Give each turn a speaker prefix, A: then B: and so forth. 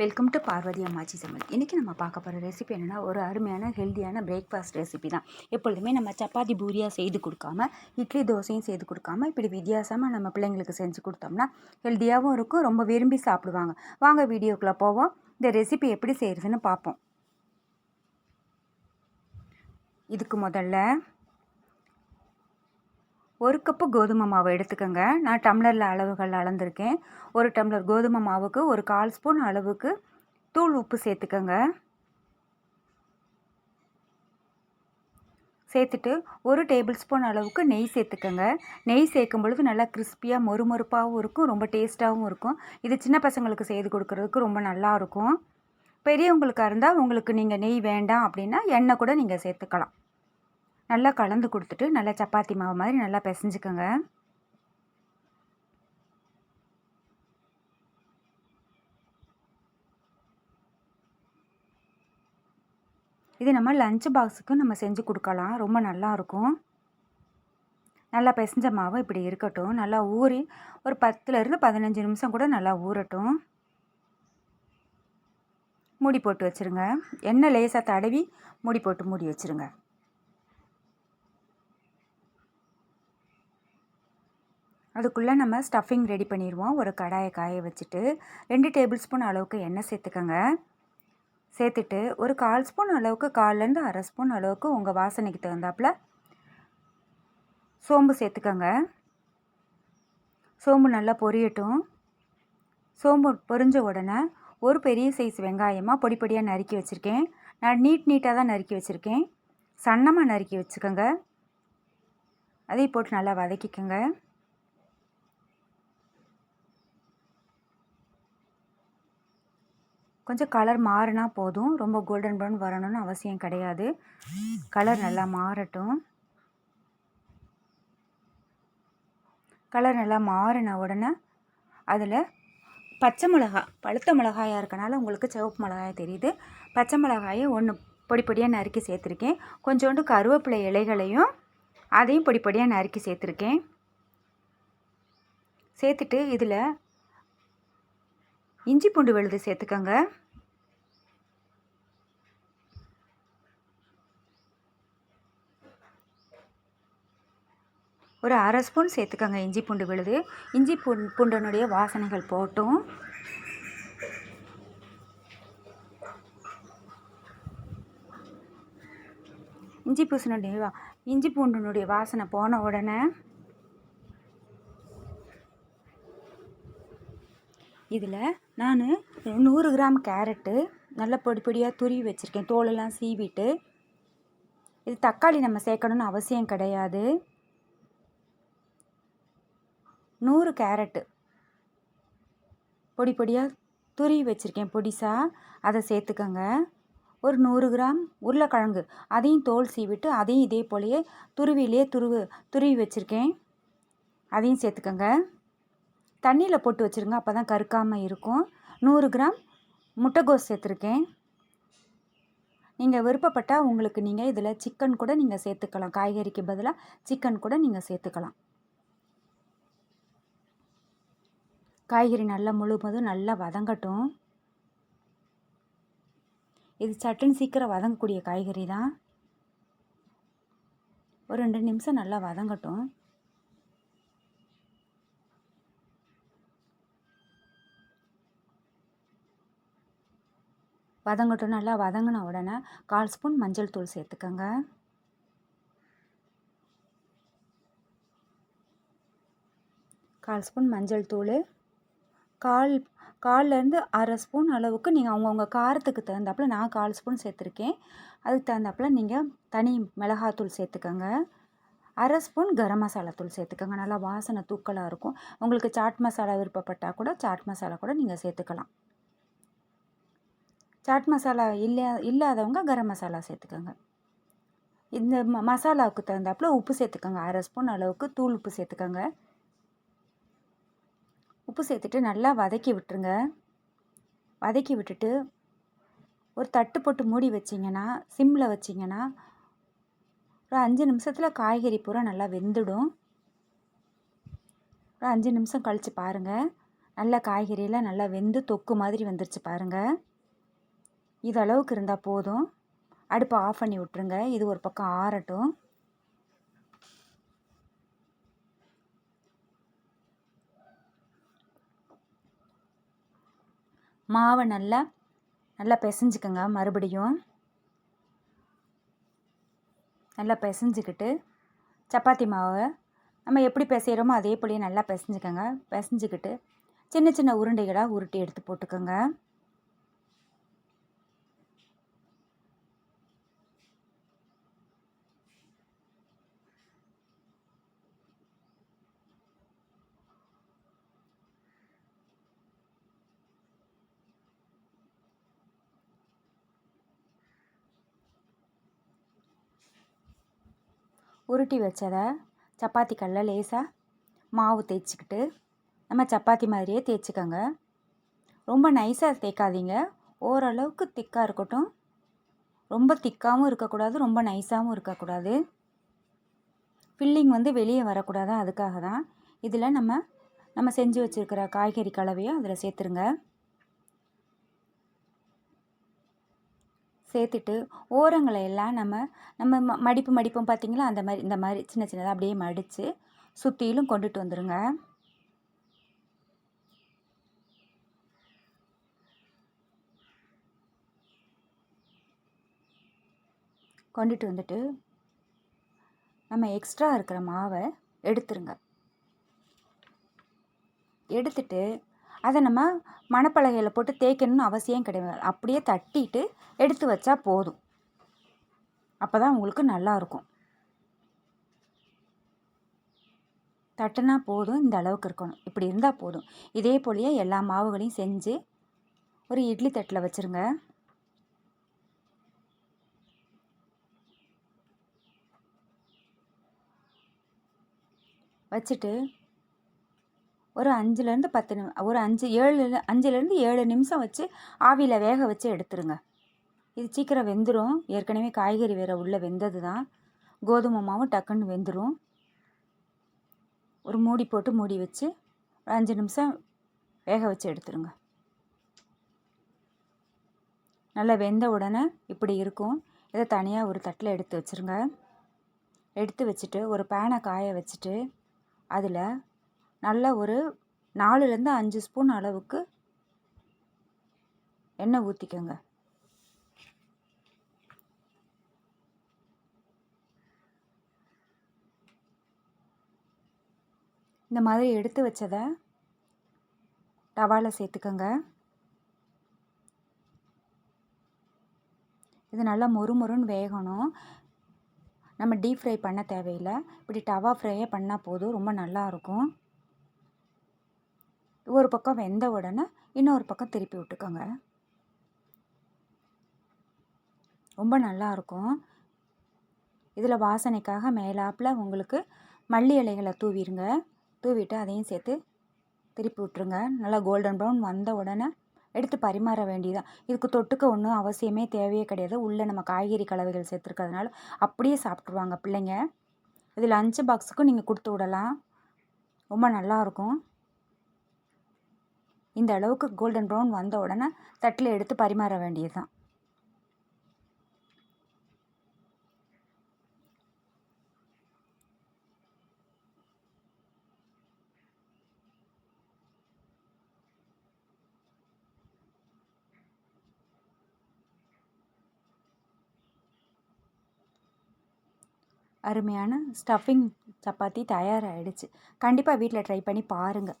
A: Welcome to Parvati அம்மாச்சி சமையல் இன்றைக்கி நம்ம பார்க்க போகிற ரெசிபி என்னென்னா ஒரு அருமையான ஹெல்த்தியான பிரேக்ஃபாஸ்ட் ரெசிபி தான். எப்பொழுதுமே நம்ம சப்பாத்தி பூரியாக செய்து கொடுக்காம இட்லி தோசையும் செய்து கொடுக்காம இப்படி வித்தியாசமாக நம்ம பிள்ளைங்களுக்கு செஞ்சு கொடுத்தோம்னா ஹெல்த்தியாகவும் இருக்கும் ரொம்ப விரும்பி சாப்பிடுவாங்க. வாங்க வீடியோக்குள்ளே போவோம். இந்த ரெசிபி எப்படி செய்கிறதுன்னு பார்ப்போம். இதுக்கு முதல்ல ஒரு கப்பு கோதுமை மாவு எடுத்துக்கோங்க. நான் டம்ளரில் அளவுகள் அளந்திருக்கேன். ஒரு டம்ளர் கோதுமை மாவுக்கு ஒரு கால் ஸ்பூன் அளவுக்கு தூள் உப்பு சேர்த்துக்கோங்க. சேர்த்துட்டு ஒரு டேபிள் ஸ்பூன் அளவுக்கு நெய் சேர்த்துக்கோங்க. நெய் சேர்க்கும் பொழுது நல்லா கிறிஸ்பியாக மொறுமொறுப்பாகவும் இருக்கும் ரொம்ப டேஸ்ட்டாகவும் இருக்கும். இது சின்ன பசங்களுக்கு செய்து கொடுக்குறதுக்கு ரொம்ப நல்லா இருக்கும். பெரியவங்களுக்காக இருந்தால் உங்களுக்கு நீங்கள் நெய் வேண்டாம் அப்படின்னா எண்ணெய் கூட நீங்கள் சேர்த்துக்கலாம். நல்லா கலந்து கொடுத்துட்டு நல்லா சப்பாத்தி மாவு மாதிரி நல்லா பிசைஞ்சுக்கோங்க. இது நம்ம லஞ்ச் பாக்ஸுக்கு நம்ம செஞ்சு கொடுக்கலாம். ரொம்ப நல்லாயிருக்கும் நல்லா பிசைஞ்ச மாவு இப்படி இருக்கட்டும். நல்லா ஊறி ஒரு பத்துலேருந்து பதினஞ்சு நிமிஷம் கூட நல்லா ஊறட்டும். மூடி போட்டு வச்சுருங்க. எண்ணெய் லேசாக தடவி மூடி போட்டு மூடி வச்சுருங்க. அதுக்குள்ளே நம்ம ஸ்டஃபிங் ரெடி பண்ணிடுவோம் ஒரு கடாயை காய வச்சுட்டு ரெண்டு டேபிள் ஸ்பூன் அளவுக்கு எண்ணெய் சேர்த்துக்கோங்க. சேர்த்துட்டு ஒரு கால் ஸ்பூன் அளவுக்கு கால்லேருந்து அரை ஸ்பூன் அளவுக்கு உங்கள் வாசனைக்கு தகுந்தாப்புல சோம்பு சேர்த்துக்கோங்க. சோம்பு நல்லா பொரியட்டும். சோம்பு பொரிஞ்ச உடனே ஒரு பெரிய சைஸ் வெங்காயமாக பொடி பொடியாக நறுக்கி வச்சுருக்கேன். நான் நீட் நீட்டாக தான் நறுக்கி வச்சுருக்கேன். சன்னமாக நறுக்கி வச்சுக்கோங்க. அதையும் போட்டு நல்லா வதக்கிக்கோங்க. கொஞ்சம் கலர் மாறினா போதும். ரொம்ப கோல்டன் ப்ரௌன் வரணும்னு அவசியம் கிடையாது. கலர் நல்லா மாறட்டும். கலர் நல்லா மாறின உடனே அதில் பச்சை மிளகா பழுத்த மிளகாயாக இருக்கனால உங்களுக்கு சிவப்பு மிளகாய் தெரியுது. பச்சை மிளகாயை ஒன்று பொடி பொடியாக நறுக்கி சேர்த்துருக்கேன். கொஞ்சோண்டு கருவேப்பிலை இலைகளையும் அதையும் பொடி பொடியாக நறுக்கி சேர்த்துருக்கேன். சேர்த்துட்டு இதில் இஞ்சி பூண்டு விழுது சேர்த்துக்கோங்க. ஒரு அரை ஸ்பூன் சேர்த்துக்கோங்க இஞ்சி பூண்டு விழுது. இஞ்சி பூ பூண்டனுடைய வாசனைகள் போட்டும் இஞ்சி பூசனுடைய இஞ்சி பூண்டினுடைய வாசனை போன உடனே இதில் நான் நூறு கிராம் கேரட்டு நல்ல பொடி பொடியாக துருவி வச்சுருக்கேன். தோலெல்லாம் சீவிட்டு. இது தக்காளி நம்ம சேர்க்கணுன்னு அவசியம் கிடையாது. நூறு கேரட்டு பொடி பொடியாக துருவி வச்சுருக்கேன். பொடிசாக அதை சேர்த்துக்கோங்க. ஒரு நூறு கிராம் உருளைக்கிழங்கு அதையும் தோல் சீவிட்டு அதையும் இதே போலயே துருவிலே துருவு துருவி வச்சுருக்கேன். அதையும் சேர்த்துக்கோங்க. தண்ணியில் போட்டு வச்சுருங்க அப்போ தான் கருக்காமல் இருக்கும். நூறு கிராம் முட்டைகோஸ் சேர்த்துருக்கேன். நீங்கள் விருப்பப்பட்டால் உங்களுக்கு நீங்கள் இதில் சிக்கன் கூட நீங்கள் சேர்த்துக்கலாம். காய்கறிக்கு பதிலாக சிக்கன் கூட நீங்கள் சேர்த்துக்கலாம். காய்கறி நல்லா முழுவதும் நல்லா வதங்கட்டும். இது சட்டுன்னு சீக்கிரம் வதங்கக்கூடிய காய்கறி தான். ஒரு ரெண்டு நிமிஷம் நல்லா வதங்கட்டும். வதங்கட்டும் நல்லா வதங்கின உடனே கால் ஸ்பூன் மஞ்சள் தூள் சேர்த்துக்கோங்க. கால் ஸ்பூன் மஞ்சள் தூள். கால் கால்லேருந்து அரை ஸ்பூன் அளவுக்கு நீங்கள் அவங்கவுங்க காரத்துக்கு தகுந்தாப்புல நான் கால் ஸ்பூன் சேர்த்துருக்கேன். அதுக்கு தகுந்தாப்புல நீங்கள் தனி மிளகாத்தூள் சேர்த்துக்கோங்க. அரை ஸ்பூன் கரம் மசாலா தூள் சேர்த்துக்கோங்க. நல்லா வாசனை தூக்கலாக இருக்கும். உங்களுக்கு சாட் மசாலா விருப்பப்பட்டால் கூட சாட் மசாலா கூட நீங்கள் சேர்த்துக்கலாம். சாட் மசாலா இல்லையா இல்லாதவங்க கரம் மசாலா சேர்த்துக்கோங்க. இந்த ம மசாலாவுக்கு தகுந்தாப்புல உப்பு சேர்த்துக்கோங்க. அரை ஸ்பூன் அளவுக்கு தூள் உப்பு சேர்த்துக்கோங்க. உப்பு சேர்த்துட்டு நல்லா வதக்கி விட்டுருங்க. வதக்கி விட்டுட்டு ஒரு தட்டு போட்டு மூடி வச்சிங்கன்னா சிம்மில் வச்சிங்கன்னா ஒரு அஞ்சு நிமிஷத்தில் காய்கறி பூரா நல்லா வெந்துடும். ஒரு அஞ்சு நிமிஷம் கழித்து பாருங்கள் நல்லா காய்கறியெல்லாம் நல்லா வெந்து தொக்கு மாதிரி வந்துருச்சு பாருங்கள் இது அளவுக்கு இருந்தால் போதும். அடுப்பை ஆஃப் பண்ணி விட்ருங்க இது ஒரு பக்கம் ஆறட்டும். மாவை நல்லா நல்லா பிசைஞ்சுக்கோங்க மறுபடியும். நல்லா பிசைஞ்சிக்கிட்டு சப்பாத்தி மாவை நம்ம எப்படி பிசைகிறோமோ அதே போலயே நல்லா பிசைஞ்சுக்கோங்க. பிசைஞ்சிக்கிட்டு சின்ன சின்ன உருண்டைகளாக உருட்டி எடுத்து போட்டுக்கோங்க. உருட்டி வச்சதை சப்பாத்தி கல்லில் லேசாக மாவு தேய்ச்சிக்கிட்டு நம்ம சப்பாத்தி மாதிரியே தேய்ச்சிக்கோங்க. ரொம்ப நைஸாக தேய்க்காதீங்க. ஓரளவுக்கு திக்காக இருக்கட்டும். ரொம்ப திக்காகவும் இருக்கக்கூடாது ரொம்ப நைஸாகவும் இருக்கக்கூடாது. ஃபில்லிங் வந்து வெளியே வரக்கூடாது? அதுக்காக தான். இதில் நம்ம நம்ம செஞ்சு வச்சுருக்கிற காய்கறி கலவையை அதில் சேர்த்துருங்க. சேர்த்துட்டு ஓரங்களை எல்லாம் நம்ம நம்ம ம மடிப்பு மடிப்போம் பார்த்திங்களா? அந்த மாதிரி இந்த மாதிரி சின்ன சின்னதாக அப்படியே மடித்து சுற்றிலும் கொண்டுட்டு வந்துடுங்க கொண்டுட்டு வந்துட்டு நம்ம எக்ஸ்ட்ரா இருக்கிற மாவை எடுத்துருங்க. எடுத்துட்டு அதை நம்ம மணப்பலகையில் போட்டு தேய்க்கணும்னு அவசியம் கிடையாது. அப்படியே தட்டிட்டு எடுத்து வச்சா போதும். அப்போ தான் உங்களுக்கு நல்லாயிருக்கும் தட்டுனா போதும் இந்த அளவுக்கு இருக்கணும். இப்படி இருந்தால் போதும். இதே போலயே எல்லா மாவுகளையும் செஞ்சு ஒரு இட்லி தட்டில் வச்சுருங்க. வச்சுட்டு ஒரு அஞ்சுலேருந்து பத்து நிமி ஒரு அஞ்சு ஏழு அஞ்சுலேருந்து ஏழு நிமிஷம் வச்சு ஆவியில் வேக வச்சு எடுத்துருங்க. இது சீக்கிரம் வெந்துடும் ஏற்கனவே காய்கறி வேறு உள்ளே வெந்தது தான் கோதுமை மாவும் டக்குன்னு வெந்துடும் ஒரு மூடி போட்டு மூடி வச்சு ஒரு அஞ்சு நிமிஷம் வேக வச்சு எடுத்துருங்க. நல்லா வெந்த உடனே இப்படி இருக்கும். இதை தனியாக ஒரு தட்டில் எடுத்து வச்சுருங்க. எடுத்து வச்சுட்டு ஒரு பேனை காய வச்சுட்டு அதில் நல்ல ஒரு நாலுலேருந்து அஞ்சு ஸ்பூன் அளவுக்கு எண்ணெய் ஊற்றிக்கோங்க இந்த மாதிரி எடுத்து வச்சதை டவாவில் சேர்த்துக்கோங்க. இது நல்லா மொறு மொறுன்னு வேகணும். நம்ம டீப் ஃப்ரை பண்ண தேவையில்லை. இப்படி டவா ஃப்ரையே பண்ணால் போதும் ரொம்ப நல்லாயிருக்கும் ஒரு பக்கம் வெந்த உடனே இன்னொரு பக்கம் திருப்பி விட்டுக்கோங்க. ரொம்ப நல்லாயிருக்கும் இதில் வாசனைக்காக மேலாப்பில் உங்களுக்கு மல்லி இலைகளை தூவிடுங்க தூவிட்டு அதையும் சேர்த்து திருப்பி விட்ருங்க நல்லா கோல்டன் ப்ரௌன் வந்த உடனே எடுத்து பரிமாற வேண்டியதான் இதுக்கு தொட்டுக்க ஒன்றும் அவசியமே தேவையே கிடையாது. உள்ளே நம்ம காய்கறி கலவைகள் சேர்த்துருக்கிறதுனால அப்படியே சாப்பிட்ருவாங்க பிள்ளைங்க. இது லஞ்சு பாக்ஸுக்கும் நீங்கள் கொடுத்து விடலாம். ரொம்ப நல்லாயிருக்கும் இந்த அளவுக்கு கோல்டன் ப்ரௌன் வந்த உடனே தட்டில் எடுத்து பரிமாற வேண்டியது தான் அருமையான ஸ்டஃபிங் சப்பாத்தி தயாராகிடுச்சு கண்டிப்பாக வீட்டில் ட்ரை பண்ணி பாருங்கள்